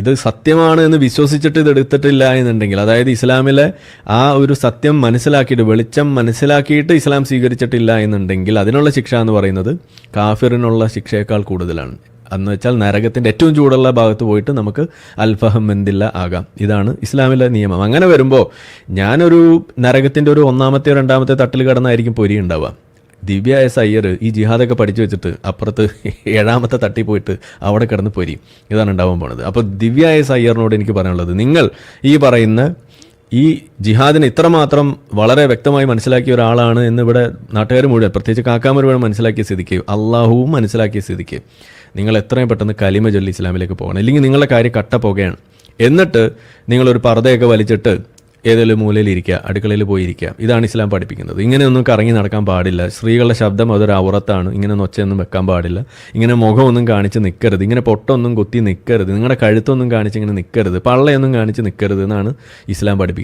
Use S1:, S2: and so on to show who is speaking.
S1: ഇത് സത്യമാണ് എന്ന് വിശ്വസിച്ചിട്ട് ഇത് എടുത്തിട്ടില്ല എന്നുണ്ടെങ്കിൽ അതായത് ഇസ്ലാമിലെ ആ ഒരു സത്യം മനസ്സിലാക്കിയിട്ട് വെളിച്ചം മനസ്സിലാക്കിയിട്ട് ഇസ്ലാം സ്വീകരിച്ചിട്ടില്ല എന്നുണ്ടെങ്കിൽ അതിനുള്ള ശിക്ഷ എന്ന് പറയുന്നത് കാഫിറിനുള്ള ശിക്ഷയേക്കാൾ കൂടുതലാണ്. എന്ന് വെച്ചാൽ നരകത്തിന്റെ ഏറ്റവും ചൂടുള്ള ഭാഗത്ത് പോയിട്ട് നമുക്ക് അൽഫഹം എന്തില്ല ആകാം. ഇതാണ് ഇസ്ലാമിലെ നിയമം. അങ്ങനെ വരുമ്പോൾ ഞാനൊരു നരകത്തിന്റെ ഒരു ഒന്നാമത്തെ രണ്ടാമത്തെ തട്ടിൽ കിടന്നായിരിക്കും പൊരി ഉണ്ടാവുക ദിവ്യ എസ് അയ്യർ ഈ ജിഹാദൊക്കെ പഠിച്ചു വെച്ചിട്ട് അപ്പുറത്ത് ഏഴാമത്തെ തട്ടി പോയിട്ട് അവിടെ കിടന്ന് പൊരി. ഇതാണ് ഉണ്ടാവാൻ പോണത്. അപ്പോൾ ദിവ്യ എസ് അയ്യറിനോട് എനിക്ക് പറയാനുള്ളത് നിങ്ങൾ ഈ പറയുന്ന ഈ ജിഹാദിനെ ഇത്രമാത്രം വളരെ വ്യക്തമായി മനസ്സിലാക്കിയ ഒരാളാണ് എന്ന് ഇവിടെ നാട്ടുകാർ മുഴുവൻ പ്രത്യേകിച്ച് കാക്കാമർ മുഴുവൻ മനസ്സിലാക്കിയ സ്ഥിതിക്ക് അള്ളാഹുവും മനസ്സിലാക്കിയ സ്ഥിതിക്ക് നിങ്ങൾ എത്രയും പെട്ടെന്ന് കലിമ ചൊല്ലി ഇസ്ലാമിലേക്ക് പോകണം. അല്ലെങ്കിൽ നിങ്ങളുടെ കാര്യം കട്ട പോകുകയാണ് എന്നിട്ട് നിങ്ങളൊരു പർദ്ദയൊക്കെ വലിച്ചിട്ട് ഏതെങ്കിലും മൂലയിൽ ഇരിക്കുക അടുക്കളയിൽ പോയി ഇരിക്കുക. ഇതാണ് ഇസ്ലാം പഠിപ്പിക്കുന്നത്. ഇങ്ങനെയൊന്നും കറങ്ങി നടക്കാൻ പാടില്ല. സ്ത്രീകളുടെ ശബ്ദം അതൊരു അവറത്താണ് ഇങ്ങനെ ഒച്ചയൊന്നും വെക്കാൻ പാടില്ല. ഇങ്ങനെ മുഖമൊന്നും കാണിച്ച് നിൽക്കരുത് ഇങ്ങനെ പൊട്ടൊന്നും കുത്തി നിൽക്കരുത് നിങ്ങളുടെ കഴുത്തൊന്നും കാണിച്ച് ഇങ്ങനെ നിൽക്കരുത് പള്ളയൊന്നും കാണിച്ച് നിൽക്കരുത് എന്നാണ് ഇസ്ലാം പഠിപ്പിക്കുന്നത്.